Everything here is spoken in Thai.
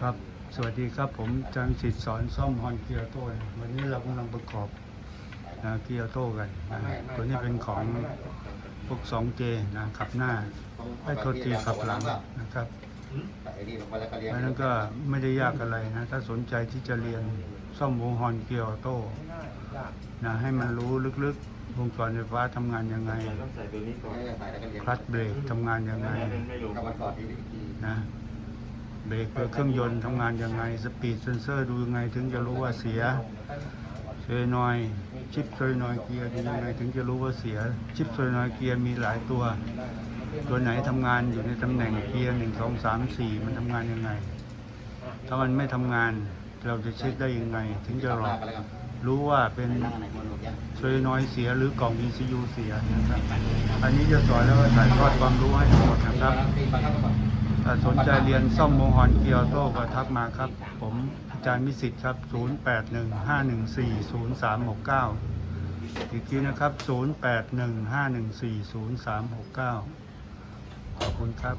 ครับ สวัสดีครับ ผมจันสิทธิ์สอนซ่อมฮอนเกียร์โต้วันนี้เรากำลังประกอบนะเกียร์โต้กันนะตัวนี้เป็นของพวก 2J นะขับหน้าไอ้โทษทีขับหลังนะครับอ้นี่ลงมาแล้วก็เพราะนั้นก็ไม่ได้ยากอะไรนะ ถ้าสนใจที่จะเรียนซ่อมวงฮอนเกียร์โต้นะให้มันรู้ลึกๆวงจรไฟฟ้าทำงานยังไงคลัตช์เบรกทำงานยังไงนะ เบรกเครื่องยนต์ทำงานยังไง สปีดเซนเซอร์ดูยังไงถึงจะรู้ว่าเสียเซนอยชิปโซนอยเกียร์ดูยังไงถึงจะรู้ว่าเสีย ชิปโซนอยเกียร์มีหลายตัว ตัวไหนทำงานอยู่ในตำแหน่งเกียร์หนึ่งสองสามสี่มันทำงานยังไง ถ้ามันไม่ทำงานเราจะเช็คได้ยังไง ถึงจะรอรู้ว่าเป็นนั่งไหนคนหนุนยังโซนอยเสียหรือกล่อง ECU เสียนะครับ อันนี้จะสอนแล้วก็ถ่ายทอดความรู้ให้ทั้งหมดนะครับาครับก่อนถ้าสนใจเรียนซ่อมโมฮอนเกียวโต้ก็ทักมาครับ ผมอาจารย์มิสิทธิ์ครับ 0815140369 อีกทีนะครับ 0815140369 ขอบคุณครับ